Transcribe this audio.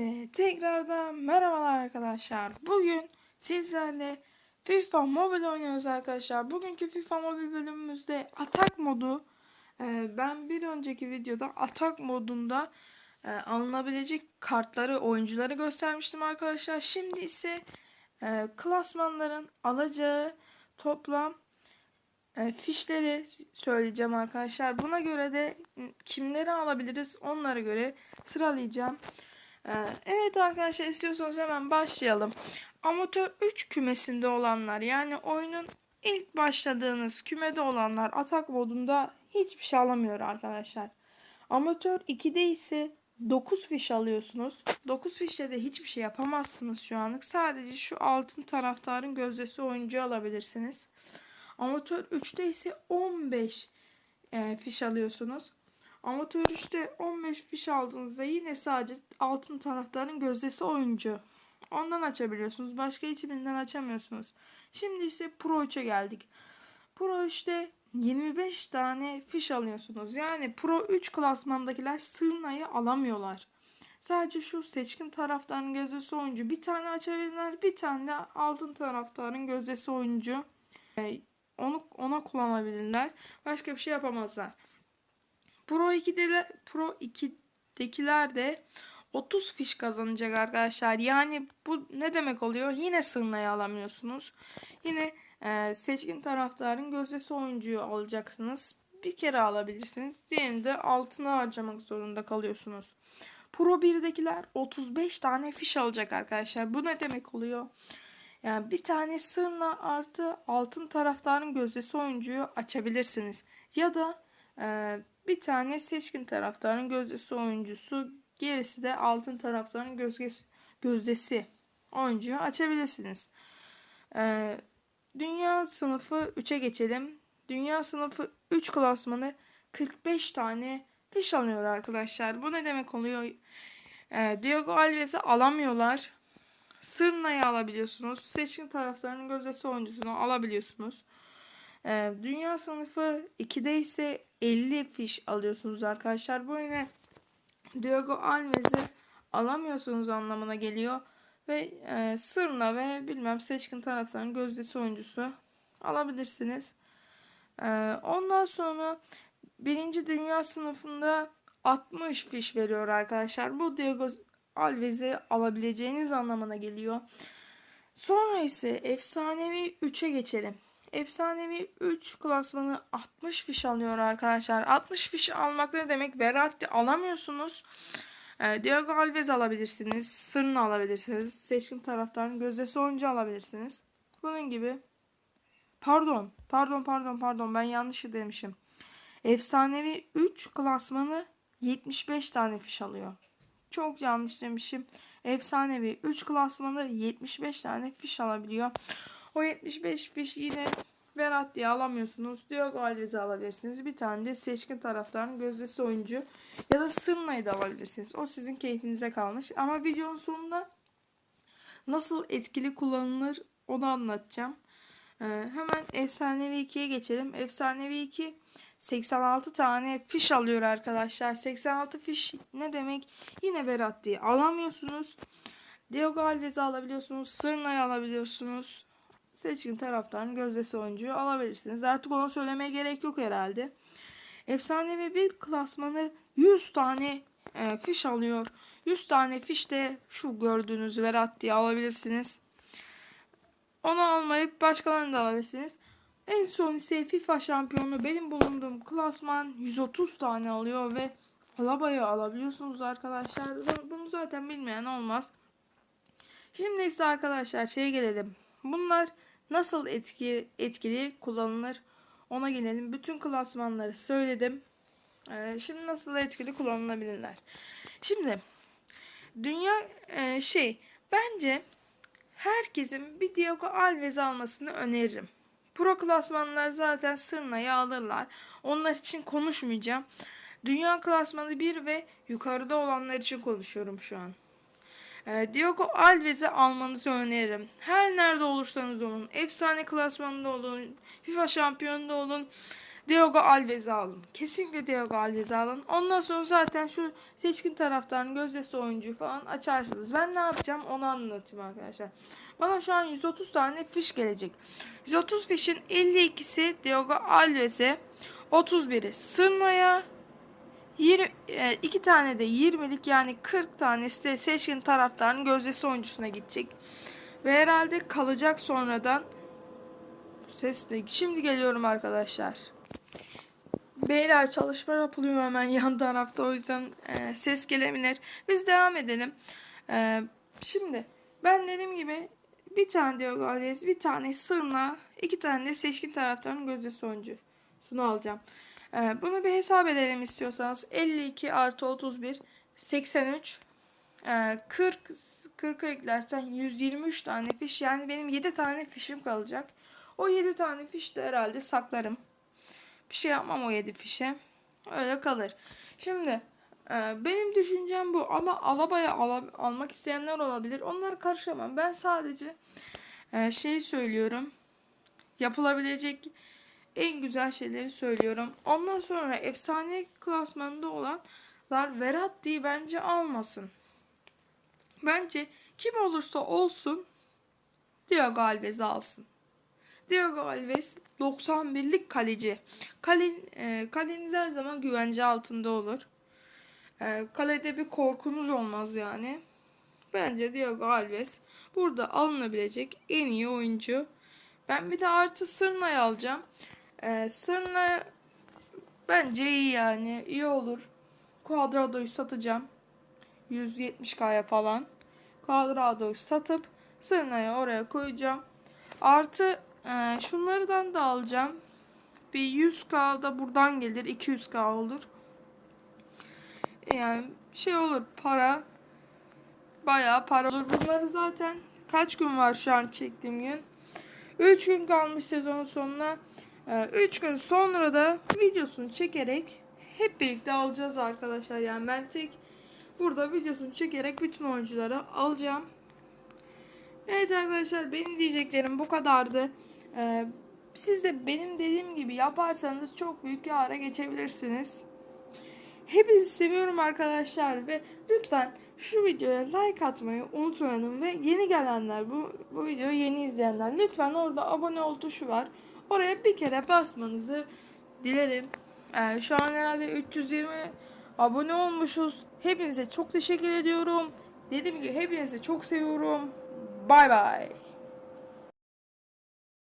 Herkese tekrardan merhabalar arkadaşlar. Bugün sizlerle FIFA Mobile oynuyoruz arkadaşlar. Bugünkü FIFA Mobile bölümümüzde atak modu. e, ben bir önceki videoda atak modunda e, alınabilecek kartları, oyuncuları göstermiştim arkadaşlar. Şimdi ise e, klasmanların alacağı toplam fişleri söyleyeceğim arkadaşlar. Buna göre de kimleri alabiliriz onlara göre sıralayacağım. Ee, Evet arkadaşlar istiyorsanız hemen başlayalım. Amatör 3 kümesinde olanlar yani oyunun ilk başladığınız kümede olanlar atak modunda hiçbir şey alamıyor arkadaşlar. Amatör 2'de ise 9 fiş alıyorsunuz. 9 fişle de hiçbir şey yapamazsınız şu anlık. Sadece şu altın taraftarın gözdesi oyuncu alabilirsiniz. Amatör 3'te ise 15 e, fiş alıyorsunuz. Amatör 3'te 15 fiş aldığınızda yine sadece altın taraftarın gözdesi oyuncu. Ondan açabiliyorsunuz. Başka hiçbirinden açamıyorsunuz. Şimdi ise Pro 3'e geldik. Pro 3'te 25 tane fiş alıyorsunuz. Yani Pro 3 klasmandakiler sırnayı alamıyorlar. Sadece şu seçkin taraftarın gözdesi oyuncu bir tane açabilirler. Bir tane de altın taraftarın gözdesi oyuncu. E, onu ona kullanabilirler. Başka bir şey yapamazlar. Pro 2'de Pro 2'dekiler de 30 fiş kazanacak arkadaşlar. Yani bu ne demek oluyor? Yine sırnayı alamıyorsunuz. Yine e, seçkin taraftarın gözdesi oyuncuyu alacaksınız. Bir kere alabilirsiniz. Diğerini de altına harcamak zorunda kalıyorsunuz. Pro 1'dekiler 35 tane fiş alacak arkadaşlar. Bu ne demek oluyor? Yani bir tane sırna artı altın taraftarın gözdesi oyuncuyu açabilirsiniz. Ya da e, bir tane seçkin taraftarın gözdesi oyuncusu gerisi de altın taraftarın gözdesi, gözdesi oyuncuyu açabilirsiniz. E, dünya sınıfı 3'e geçelim. Dünya sınıfı 3 klasmanı 45 tane fiş alıyor arkadaşlar. Bu ne demek oluyor? E, Diogo Alves'i alamıyorlar. Sırna'yı alabiliyorsunuz. Seçkin taraftarın gözdesi oyuncusunu alabiliyorsunuz. Ee, dünya sınıfı 2'de ise 50 fiş alıyorsunuz arkadaşlar. Bu yine Diogo Alves'i alamıyorsunuz anlamına geliyor. Ve e, Sırna ve bilmem seçkin taraftarın gözdesi oyuncusu alabilirsiniz. Ee, ondan sonra birinci dünya sınıfında 60 fiş veriyor arkadaşlar. Bu Diogo Alves'i alabileceğiniz anlamına geliyor. Sonra ise efsanevi 3'e geçelim. Efsanevi 3 klasmanı 60 fiş alıyor arkadaşlar. 60 fiş almak ne demek? Verratti alamıyorsunuz. E, Diogo Alves alabilirsiniz. Sırrını alabilirsiniz. Seçkin taraftarın gözdesi oyuncu alabilirsiniz. Bunun gibi. Pardon. Pardon pardon pardon. Ben yanlış demişim. Efsanevi 3 klasmanı 75 tane fiş alıyor. Çok yanlış demişim. Efsanevi 3 klasmanı 75 tane fiş alabiliyor. O 75 fiş yine Berat diye alamıyorsunuz. Diogo Alves'i alabilirsiniz. Bir tane de seçkin taraftarın gözdesi oyuncu ya da Sırna'yı da alabilirsiniz. O sizin keyfinize kalmış. Ama videonun sonunda nasıl etkili kullanılır onu anlatacağım. Ee, hemen Efsanevi 2'ye geçelim. Efsanevi 2 86 tane fiş alıyor arkadaşlar. 86 fiş ne demek? Yine Berat diye alamıyorsunuz. Diogo Alves'i alabiliyorsunuz. Sırna'yı alabiliyorsunuz. Seçkin taraftarın gözdesi oyuncuyu alabilirsiniz. Artık onu söylemeye gerek yok herhalde. Efsanevi bir klasmanı 100 tane e, fiş alıyor. 100 tane fiş de şu gördüğünüz Verat diye alabilirsiniz. Onu almayıp başkalarını da alabilirsiniz. En son ise FIFA şampiyonu benim bulunduğum klasman 130 tane alıyor ve Alaba'yı alabiliyorsunuz arkadaşlar. Bunu zaten bilmeyen olmaz. Şimdi ise arkadaşlar şeye gelelim. Bunlar nasıl etki, etkili kullanılır ona gelelim. Bütün klasmanları söyledim. Ee, şimdi nasıl etkili kullanılabilirler. Şimdi dünya e, şey bence herkesin bir Diogo Alves almasını öneririm. Pro klasmanlar zaten sırnayı alırlar. Onlar için konuşmayacağım. Dünya klasmanı 1 ve yukarıda olanlar için konuşuyorum şu an. E, Diogo Alves'i almanızı öneririm. Her nerede olursanız olun. Efsane klasmanında olun. FIFA şampiyonunda olun. Diogo Alves'i alın. Kesinlikle Diogo Alves'i alın. Ondan sonra zaten şu seçkin taraftarın gözdesi oyuncuyu falan açarsınız. Ben ne yapacağım onu anlatayım arkadaşlar. Bana şu an 130 tane fiş gelecek. 130 fişin 52'si Diogo Alves'e, 31'i Sırna'ya, 20, e, tane de 20'lik yani 40 tanesi de seçkin taraftarın gözdesi oyuncusuna gidecek. Ve herhalde kalacak sonradan ses de şimdi geliyorum arkadaşlar. Beyler çalışma yapılıyor hemen yan tarafta o yüzden e, ses gelebilir. Biz devam edelim. E, şimdi ben dediğim gibi bir tane Diogo Alves, bir tane Sırna, iki tane de seçkin taraftarın gözdesi oyuncusunu alacağım. E, bunu bir hesap edelim istiyorsanız. 52 artı 31 83 e, 40 40 eklersen 123 tane fiş yani benim 7 tane fişim kalacak. O 7 tane fiş de herhalde saklarım. Bir şey yapmam o 7 fişe. Öyle kalır. Şimdi e, benim düşüncem bu ama alabaya ala, almak isteyenler olabilir. Onları karışamam. Ben sadece şeyi söylüyorum. Yapılabilecek en güzel şeyleri söylüyorum. Ondan sonra efsane klasmanında olanlar Verratti'yi bence almasın. Bence kim olursa olsun Diogo Alves'i alsın. Diogo Alves 91'lik kaleci. Kale, e, kaleniz her zaman güvence altında olur. E, kalede bir korkunuz olmaz yani. Bence Diogo Alves burada alınabilecek en iyi oyuncu. Ben bir de artı Sırna'yı alacağım. E, Sırna bence iyi yani. iyi olur. Cuadrado'yu satacağım. 170k'ya falan. Cuadrado'yu satıp Sırna'yı oraya koyacağım. Artı e, şunlardan da alacağım. Bir 100k da buradan gelir. 200k olur. Yani şey olur para bayağı para olur. Bunları zaten kaç gün var şu an çektiğim gün? 3 gün kalmış sezonun sonuna. 3 gün sonra da videosunu çekerek hep birlikte alacağız arkadaşlar. Yani ben tek burada videosunu çekerek bütün oyuncuları alacağım. Evet arkadaşlar benim diyeceklerim bu kadardı. Ee, siz de benim dediğim gibi yaparsanız çok büyük yara geçebilirsiniz. Hepinizi seviyorum arkadaşlar ve lütfen şu videoya like atmayı unutmayın ve yeni gelenler bu, bu videoyu yeni izleyenler lütfen orada abone ol tuşu var. Oraya bir kere basmanızı dilerim. Ee, şu an herhalde 320 abone olmuşuz. Hepinize çok teşekkür ediyorum. Dediğim gibi hepinizi çok seviyorum. Bay bay.